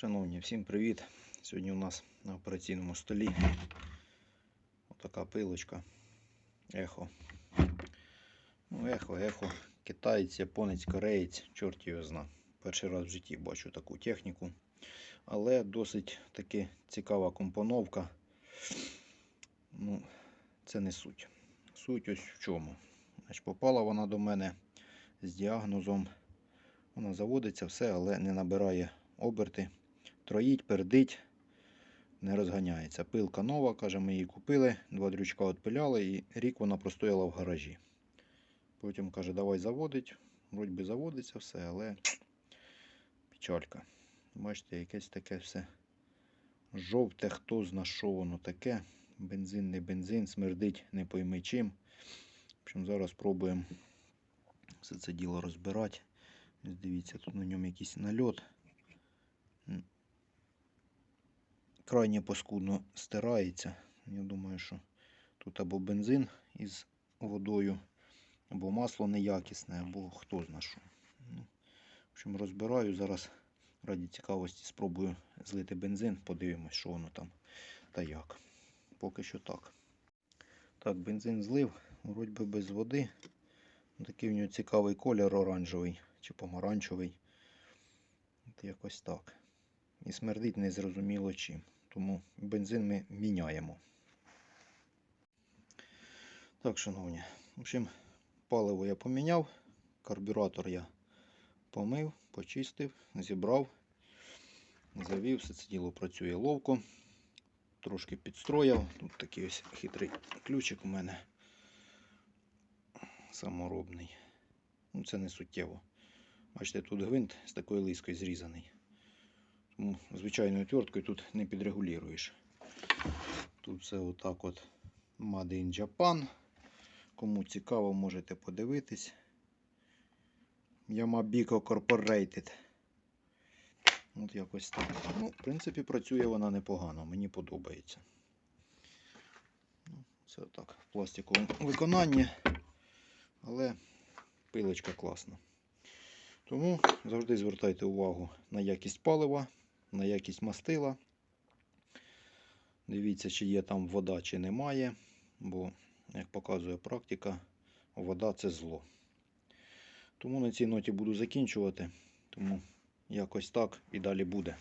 Шановні, всім привіт! Сьогодні у нас на операційному столі отака пилочка. Ехо. Ну, ехо, ехо. Китаєць, японець, кореєць, чорт його зна. Перший раз в житті бачу таку техніку. Але досить таки цікава компоновка. Ну, це не суть. Суть ось в чому. Значить, попала вона до мене з діагнозом. Вона заводиться все, але не набирає оберти. Троїть, пердить, не розганяється. Пилка нова, каже, ми її купили, два дрючка відпиляли і рік вона простояла в гаражі. Потім каже, давай заводить. Вроді би заводиться все, але печалька. Бачите, якесь таке все жовте, хто зна що воно таке. Бензин, не бензин, смердить, не пойми чим. В зараз пробуємо все це діло розбирати. Дивіться, тут на ньому якийсь нальот. Крайне паскудно стирається. Я думаю, що тут або бензин із водою, або масло неякісне, або хто зна що. Ну, в общем, розбираю зараз. Раді цікавості спробую злити бензин, подивимось, що воно там та як. Поки що так. Так, бензин злив, вроді би без води. Такий в нього цікавий колір оранжевий чи помаранчевий. От якось так. І смердить незрозуміло чим. Тому бензин ми міняємо. Так, шановні. В общем, паливо я поміняв, карбюратор я помив, почистив, зібрав, завів, все це діло працює ловко. Трошки підстроїв. Тут такий ось хитрий ключик у мене саморобний. Ну, це не суттєво. Бачите, тут гвинт з такою лискою зрізаний. Звичайною отверткою тут не підрегулюєш. Тут все отак от Made in Japan. Кому цікаво, можете подивитись. Yamabiko Corporated. От якось так. Ну, в принципі, працює вона непогано, мені подобається. Ну, Це отак в пластиковому виконанні. Але пилочка класна. Тому завжди звертайте увагу на якість палива, на якість мастила. Дивіться, чи є там вода, чи немає. Бо, як показує практика, вода це зло. Тому на цій ноті буду закінчувати. Тому якось так і далі буде.